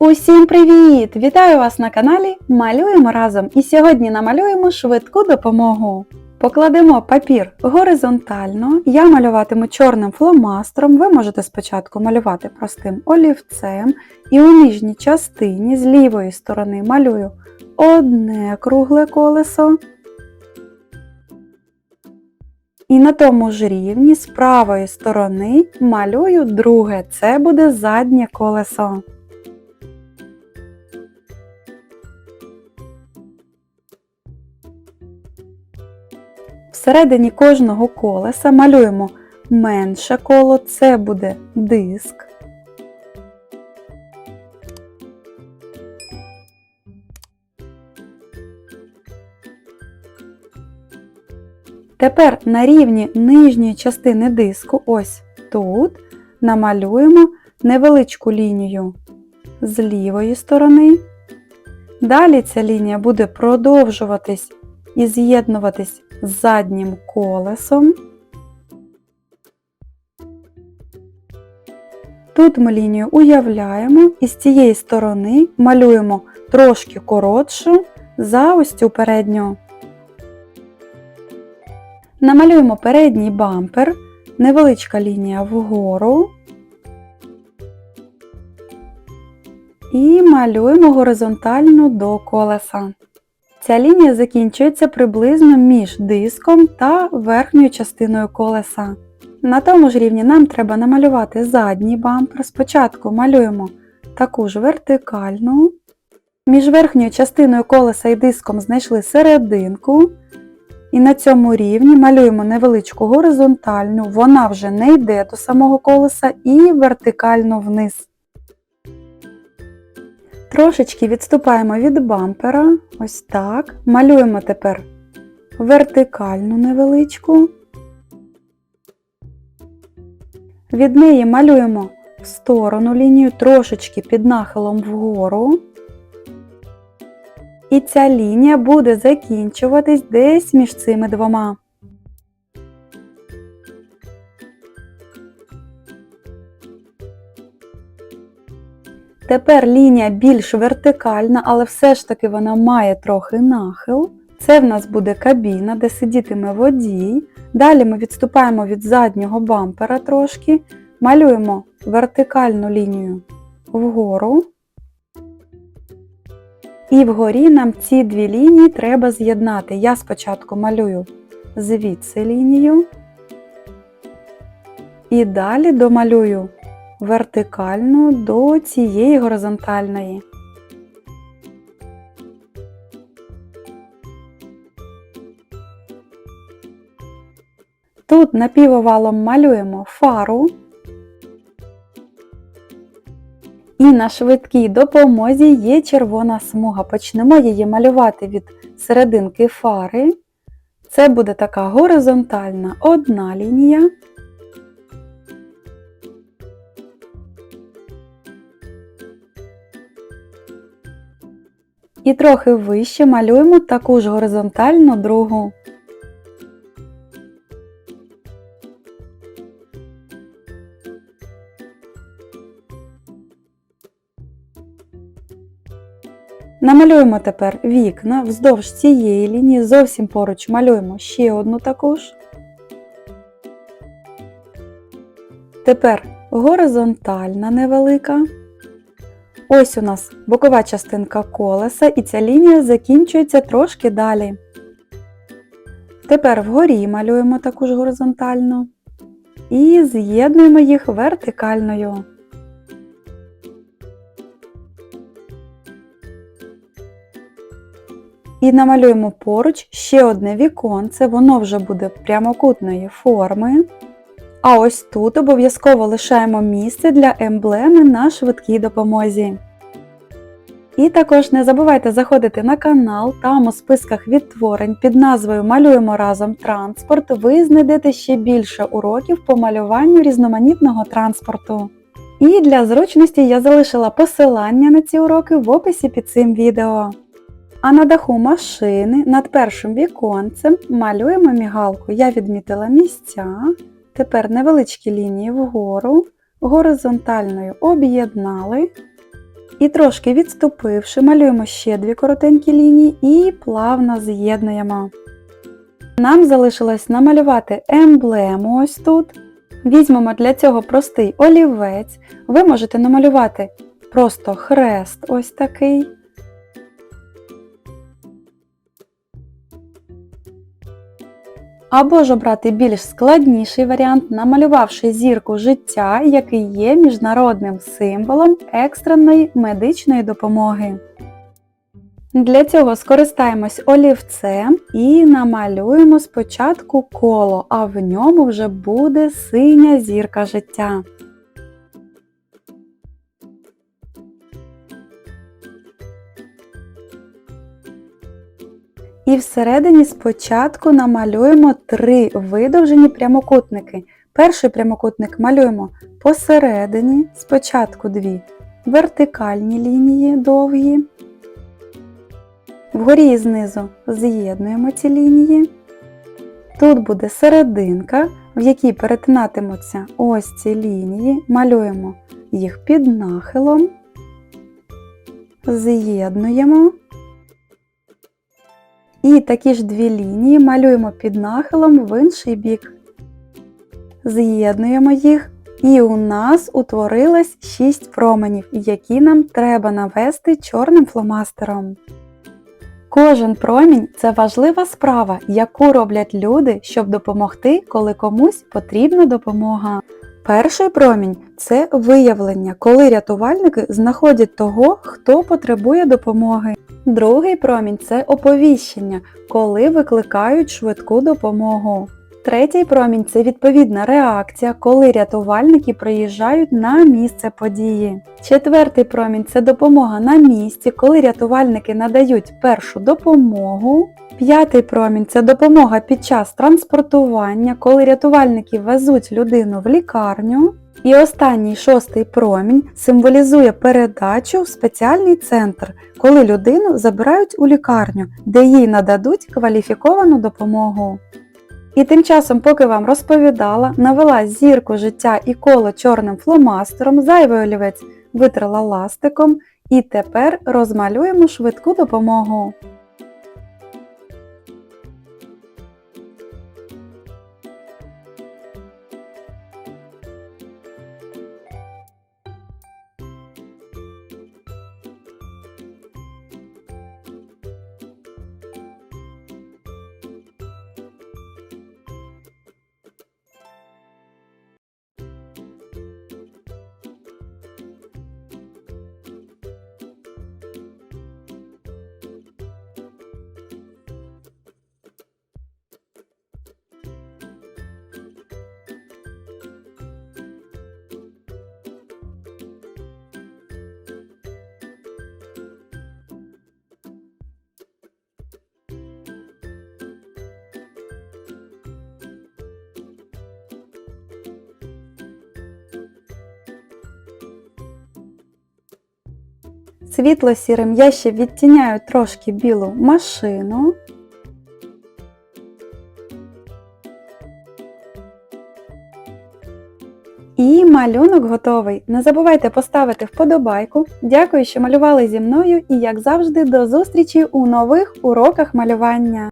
Усім привіт! Вітаю вас на каналі Малюємо разом! І сьогодні намалюємо швидку допомогу. Покладемо папір горизонтально. Я малюватиму чорним фломастером. Ви можете спочатку малювати простим олівцем. І у нижній частині з лівої сторони малюю одне кругле колесо. І на тому ж рівні з правої сторони малюю друге. Це буде заднє колесо. Всередині кожного колеса малюємо менше коло, це буде диск. Тепер на рівні нижньої частини диску, ось тут, намалюємо невеличку лінію з лівої сторони. Далі ця лінія буде продовжуватись і з'єднуватись з заднім колесом. Тут ми лінію уявляємо і з цієї сторони малюємо трошки коротшу за ось цю передню. Намалюємо передній бампер, невеличка лінія вгору. І малюємо горизонтально до колеса. Ця лінія закінчується приблизно між диском та верхньою частиною колеса. На тому ж рівні нам треба намалювати задній бампер. Спочатку малюємо таку ж вертикальну. Між верхньою частиною колеса і диском знайшли серединку. І на цьому рівні малюємо невеличку горизонтальну, вона вже не йде до самого колеса і вертикально вниз. Трошечки відступаємо від бампера, ось так. Малюємо тепер вертикальну невеличку. Від неї малюємо в сторону лінію, трошечки під нахилом вгору. І ця лінія буде закінчуватись десь між цими двома. Тепер лінія більш вертикальна, але все ж таки вона має трохи нахил. Це в нас буде кабіна, де сидітиме водій. Далі ми відступаємо від заднього бампера трошки, малюємо вертикальну лінію вгору. І вгорі нам ці дві лінії треба з'єднати. Я спочатку малюю звідси лінію. І далі домалюю вертикальну до цієї горизонтальної. Тут напівовалом малюємо фару. І на швидкій допомозі є червона смуга. Почнемо її малювати від серединки фари. Це буде така горизонтальна одна лінія. І трохи вище малюємо таку ж горизонтальну другу. Намалюємо тепер вікна вздовж цієї лінії, зовсім поруч малюємо ще одну таку ж. Тепер горизонтальна невелика. Ось у нас бокова частинка колеса, і ця лінія закінчується трошки далі. Тепер вгорі малюємо таку ж горизонтальну і з'єднуємо їх вертикальною. І намалюємо поруч ще одне віконце, воно вже буде прямокутної форми. А ось тут обов'язково лишаємо місце для емблеми на швидкій допомозі. І також не забувайте заходити на канал, там у списках відтворень під назвою Малюємо разом транспорт ви знайдете ще більше уроків по малюванню різноманітного транспорту. І для зручності я залишила посилання на ці уроки в описі під цим відео. А на даху машини над першим віконцем малюємо мігалку. Я відмітила місця. Тепер невеличкі лінії вгору, горизонтальною об'єднали. І трошки відступивши, малюємо ще дві коротенькі лінії і плавно з'єднуємо. Нам залишилось намалювати емблему ось тут. Візьмемо для цього простий олівець. Ви можете намалювати просто хрест ось такий. Або ж обрати більш складніший варіант, намалювавши зірку життя, який є міжнародним символом екстреної медичної допомоги. Для цього скористаємось олівцем і намалюємо спочатку коло, а в ньому вже буде синя зірка життя. І всередині спочатку намалюємо три видовжені прямокутники. Перший прямокутник малюємо посередині, спочатку дві вертикальні лінії довгі. Вгорі і знизу з'єднуємо ці лінії. Тут буде серединка, в якій перетинатимуться ось ці лінії, малюємо їх під нахилом, з'єднуємо. І такі ж дві лінії малюємо під нахилом в інший бік. З'єднуємо їх, і у нас утворилось 6 променів, які нам треба навести чорним фломастером. Кожен промінь це важлива справа, яку роблять люди, щоб допомогти, коли комусь потрібна допомога. Перший промінь це виявлення, коли рятувальники знаходять того, хто потребує допомоги. Другий промінь це оповіщення, коли викликають швидку допомогу. Третій промінь це відповідна реакція, коли рятувальники приїжджають на місце події. Четвертий промінь це допомога на місці, коли рятувальники надають першу допомогу. П'ятий промінь це допомога під час транспортування, коли рятувальники везуть людину в лікарню. І останній шостий промінь символізує передачу в спеціальний центр, коли людину забирають у лікарню, де їй нададуть кваліфіковану допомогу. І тим часом, поки вам розповідала, навела зірку життя і коло чорним фломастером, зайвий олівець витрила ластиком, і тепер розмалюємо швидку допомогу. Світло-сірим я ще відтіняю трошки білу машину. І малюнок готовий. Не забувайте поставити вподобайку. Дякую, що малювали зі мною і, як завжди, до зустрічі у нових уроках малювання.